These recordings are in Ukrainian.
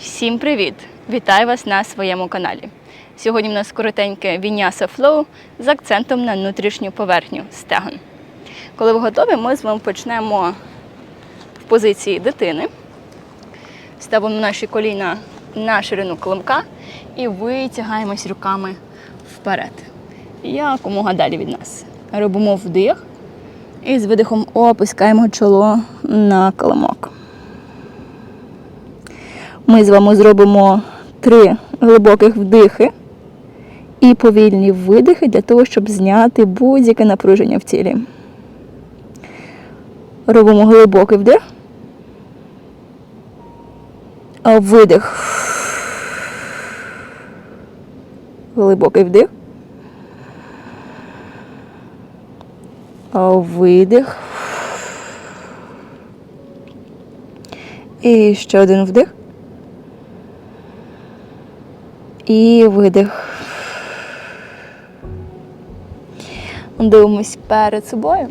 Всім привіт! Вітаю вас на своєму каналі. Сьогодні в нас коротеньке Vinyasa Flow з акцентом на внутрішню поверхню стегон. Коли ви готові, ми з вами почнемо в позиції дитини. Ставимо наші коліна на ширину килимка і витягаємось руками вперед. Якомога далі від нас. Робимо вдих і з видихом опускаємо чоло на килимок. Ми з вами зробимо три глибоких вдихи і повільні видихи для того, щоб зняти будь-яке напруження в тілі. Робимо глибокий вдих. Видих. Глибокий вдих. Видих. І ще один вдих. І видих. Дивимось перед собою.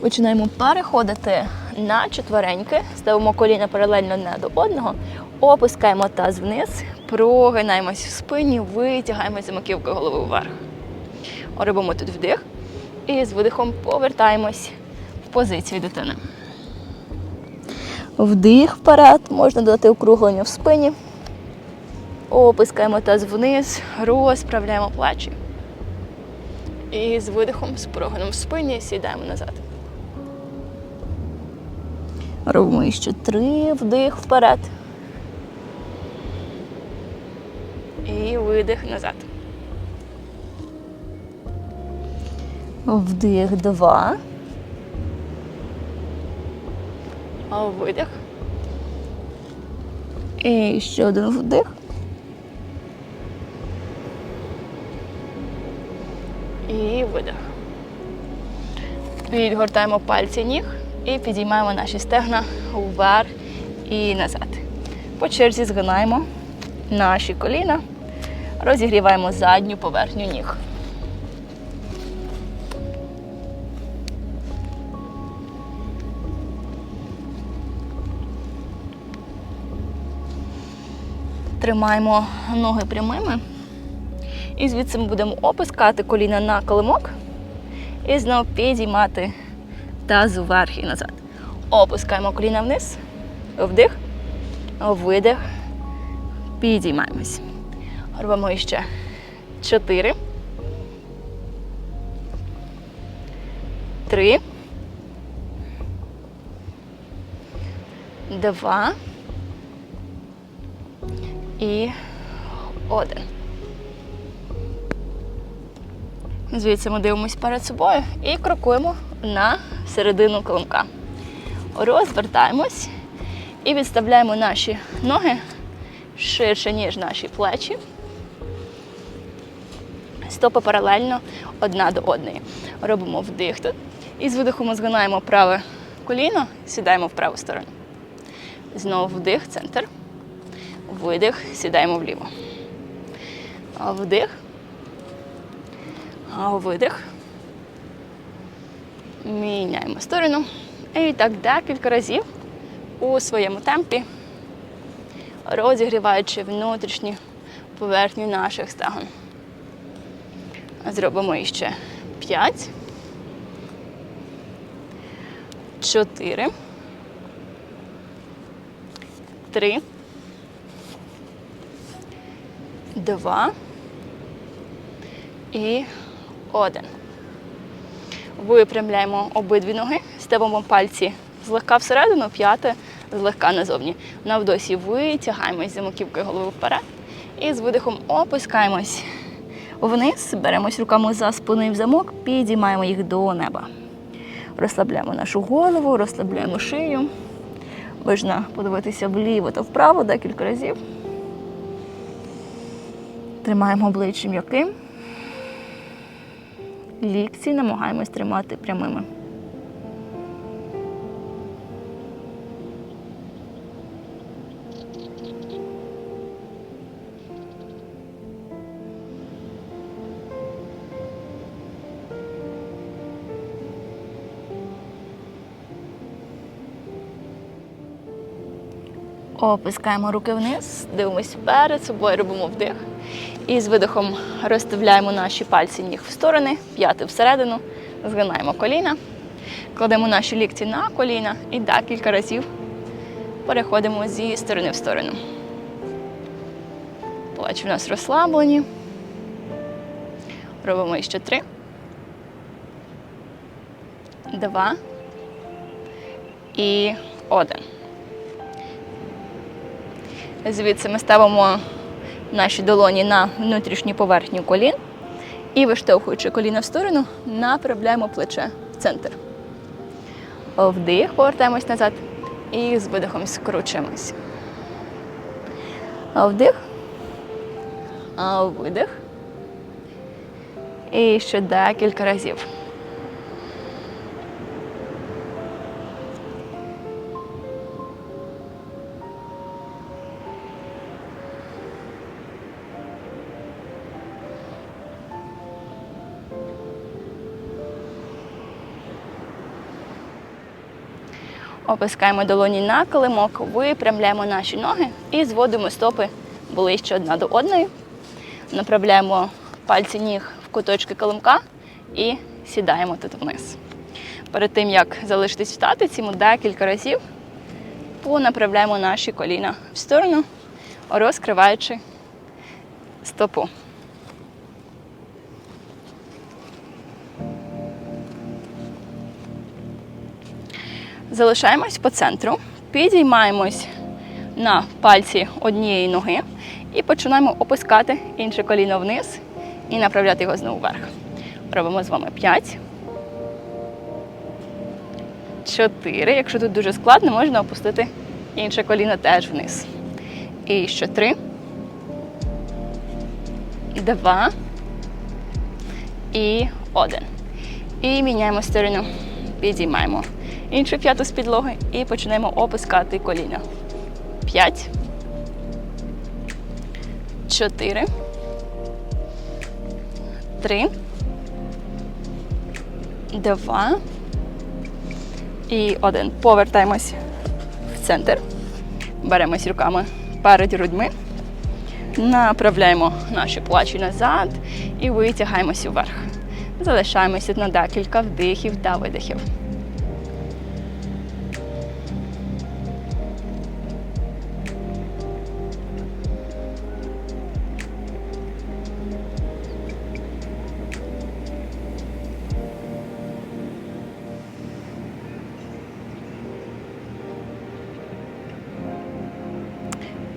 Починаємо переходити на четвереньки, ставимо коліна паралельно одне до одного, опускаємо таз вниз, прогинаємось в спині, витягаємося за маківкою голови вверх. Робимо тут вдих і з видихом повертаємось в позицію дитини. Вдих вперед, можна додати округлення в спині. Опускаємо таз вниз, розправляємо плечі. І з видихом, з прогоном в спині сідаємо назад. Робимо ще три, вдих вперед. І видих назад. Вдих два. Видих. І ще один вдих. І видих. Відгортаємо пальці ніг і підіймаємо наші стегна вверх і назад. По черзі згинаємо наші коліна, розігріваємо задню поверхню ніг. Тримаємо ноги прямими. І звідси ми будемо опускати коліна на колимок і знову підіймати таз вверх і назад. Опускаємо коліна вниз, вдих, видих, підіймаємось. Робимо ще чотири. Три. Два. І один. Звідси ми дивимось перед собою і крокуємо на середину килимка. Розвертаємось і відставляємо наші ноги ширше, ніж наші плечі. Стопи паралельно одна до одної. Робимо вдих тут. І з видихом згинаємо праве коліно, сідаємо в праву сторону. Знову вдих, центр. Видих, сідаємо вліво. Вдих. Видих. Міняємо сторону. І так декілька разів у своєму темпі, розігріваючи внутрішню поверхню наших стегон. Зробимо іще 5, 4, 3, 2 і один. Випрямляємо обидві ноги, ставимо пальці злегка всередину, п'яте злегка назовні. На вдосі витягаємось за маківкою голови вперед. І з видихом опускаємось вниз, беремось руками за спину в замок, підіймаємо їх до неба. Розслабляємо нашу голову, розслабляємо шию. Можна подивитися вліво та вправо декілька разів. Тримаємо обличчя м'яким. Лікці намагаємось тримати прямими. Опускаємо руки вниз, дивимось перед собою, робимо вдих. І з видихом розставляємо наші пальці ніг в сторони, п'яти всередину, згинаємо коліна, кладемо наші лікті на коліна і декілька разів переходимо зі сторони в сторону. Плечі в нас розслаблені. Робимо ще три. Два. І один. Звідси ми ставимо наші долоні на внутрішню поверхню колін і, виштовхуючи коліна в сторону, направляємо плече в центр. Вдих, повертаємось назад і з видихом скручуємось. Вдих. Видих. І ще декілька разів. Опускаємо долоні на килимок, випрямляємо наші ноги і зводимо стопи ближче одна до одної. Направляємо пальці ніг в куточки килимка і сідаємо тут вниз. Перед тим, як залишитись в статиці, ми декілька разів понаправляємо наші коліна в сторону, розкриваючи стопу. Залишаємось по центру, підіймаємось на пальці однієї ноги і починаємо опускати інше коліно вниз і направляти його знову вверх. Робимо з вами 5. 4. Якщо тут дуже складно, можна опустити інше коліно теж вниз. І ще 3. 2. І 1. І міняємо сторону. Підіймаємо іншу п'яту з підлоги і починаємо опускати коліна. 5. 4. 3. 2. І 1. Повертаємось в центр. Беремось руками перед грудьми. Направляємо наші плечі назад і витягаємося вверх. Залишаємося на декілька вдихів та видихів.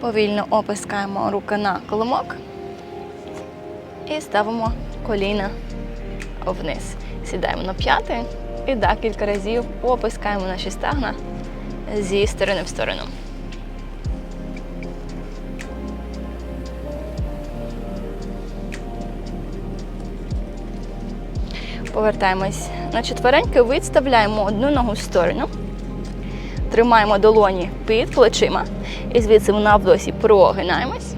Повільно опускаємо руки на коломок і ставимо коліна вниз. Сідаємо на п'яти і декілька разів опускаємо наші стегна зі сторони в сторону. Повертаємось на четвереньки, відставляємо одну ногу в сторону. Тримаємо долоні під плечима. І звідси на вдосі прогинаємось.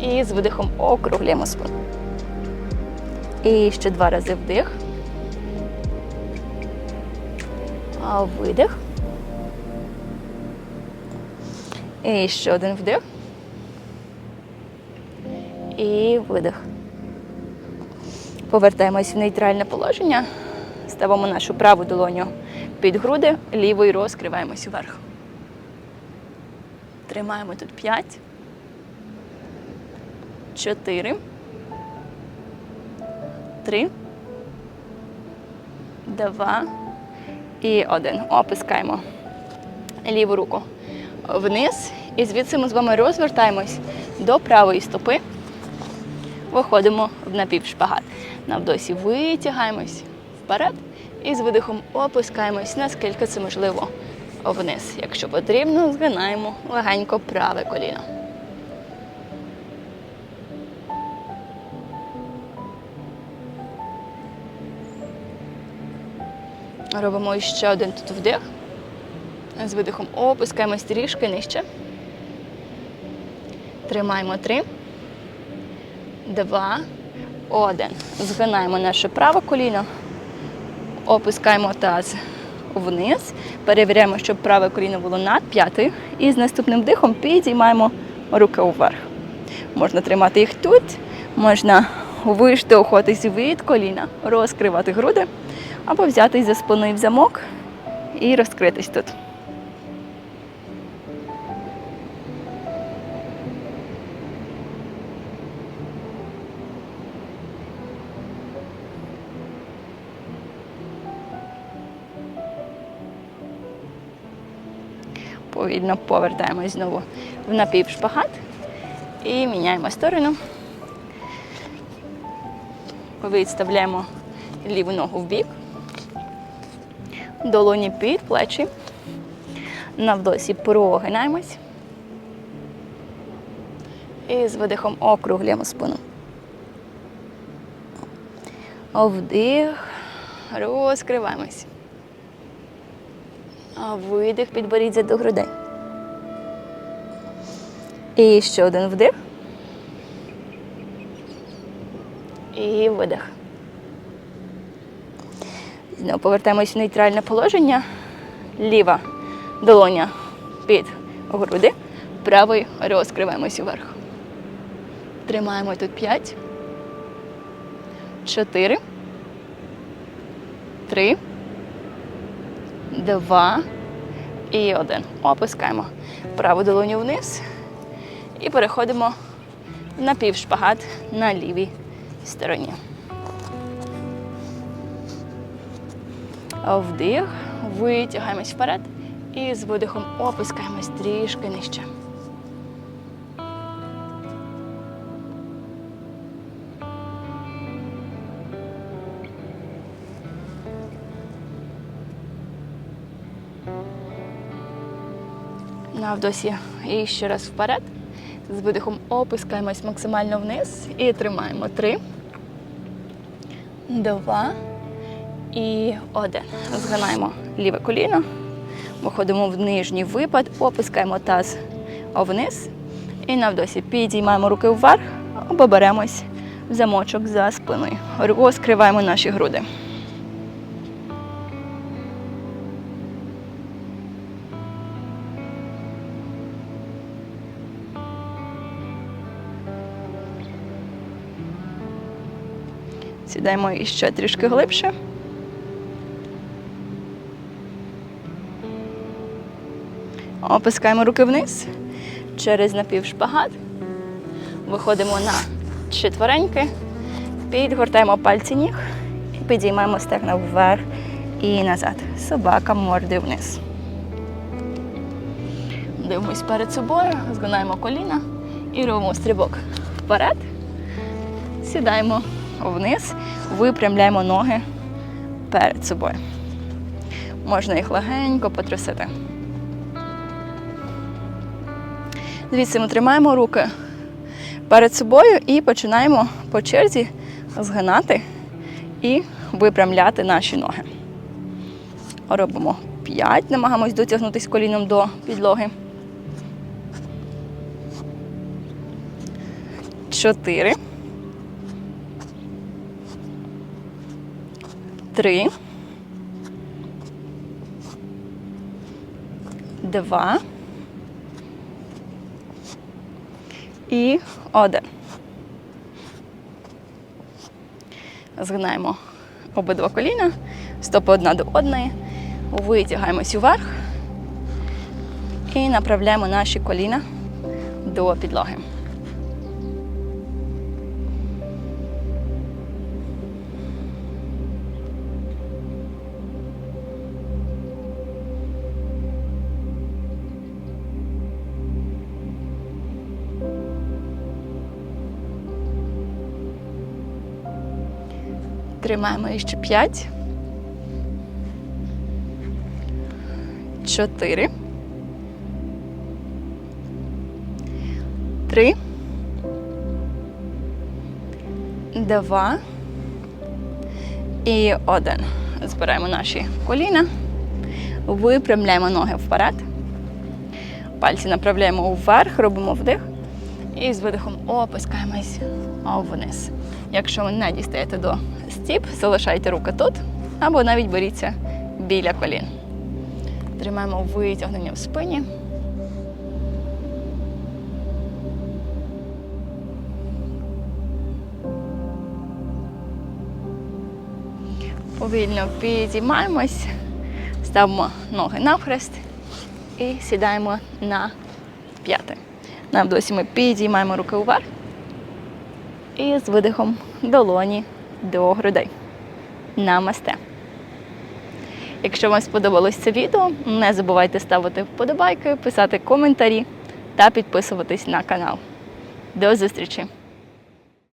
І з видихом округлюємо спину. І ще два рази вдих. А видих. І ще один вдих. І видих. Повертаємось в нейтральне положення. Ставимо нашу праву долоню під груди, лівою розкриваємось вверх. Тримаємо тут 5, 4, 3, 2 і 1. Опускаємо ліву руку вниз. І звідси ми з вами розвертаємось до правої стопи. Виходимо в напівшпагат. На вдосі витягаємось вперед і з видихом опускаємось, наскільки це можливо вниз. Якщо потрібно, згинаємо легенько праве коліно. Робимо ще один тут вдих. З видихом опускаємось трішки нижче. Тримаємо три, два, один. Згинаємо наше праве коліно, опускаємо таз вниз. Перевіряємо, щоб праве коліно було над п'ятою. І з наступним дихом підіймаємо руки вверх. Можна тримати їх тут, можна виштовхуватись від коліна, розкривати груди, або взятись за спиною в замок і розкритись тут. Повільно повертаємось знову в напівшпагат і міняємо сторону. Відставляємо ліву ногу в бік, долоні під плечі. На вдосі прогинаємось. І з видихом округлюємо спину. Вдих, розкриваємось. Видих, підборіддя до грудей. І ще один вдих. І видих. Знову повертаємось в нейтральне положення. Ліва долоня під груди, правий розкриваємось вверх. Тримаємо тут 5, 4, 3, 2 і 1. Опускаємо праву долоню вниз і переходимо в напівшпагат на лівій стороні. Вдих, витягаємось вперед і з видихом опускаємось трішки нижче. На вдосі і ще раз вперед. З видихом опускаємось максимально вниз і тримаємо. Три, два і один. Згинаємо ліве коліно. Виходимо в нижній випад, опускаємо таз вниз. І на вдосі підіймаємо руки вверх або беремось в замочок за спиною. Розкриваємо наші груди. Сідаємо іще трішки глибше. Опускаємо руки вниз через напівшпагат. Виходимо на четвереньки, підгортаємо пальці ніг і підіймаємо стегна вверх і назад. Собака морди вниз. Дивимось перед собою, згинаємо коліна і робимо стрибок вперед. Сідаємо вниз, випрямляємо ноги перед собою. Можна їх легенько потрусити. Звідси ми тримаємо руки перед собою і починаємо по черзі згинати і випрямляти наші ноги. Робимо 5, намагаємось дотягнутися коліном до підлоги. 4. Три. Два. І один. Згинаємо обидва коліна, стопи одна до одної, витягаємось вверх і направляємо наші коліна до підлоги. Тримаємо іще 5. 4. 3. 2. І 1. Збираємо наші коліна. Випрямляємо ноги вперед. Пальці направляємо вверх, робимо вдих. І з видихом опускаємось вниз. Якщо ви не дістаєте до стіп, залишайте руки тут, або навіть беріться біля колін. Тримаємо витягнення в спині. Повільно підіймаємось, ставимо ноги навхрест і сідаємо на п'яти. На вдосі ми підіймаємо руки вверх і з видихом долоні до грудей. Намасте. Якщо вам сподобалось це відео, не забувайте ставити вподобайки, писати коментарі та підписуватись на канал. До зустрічі!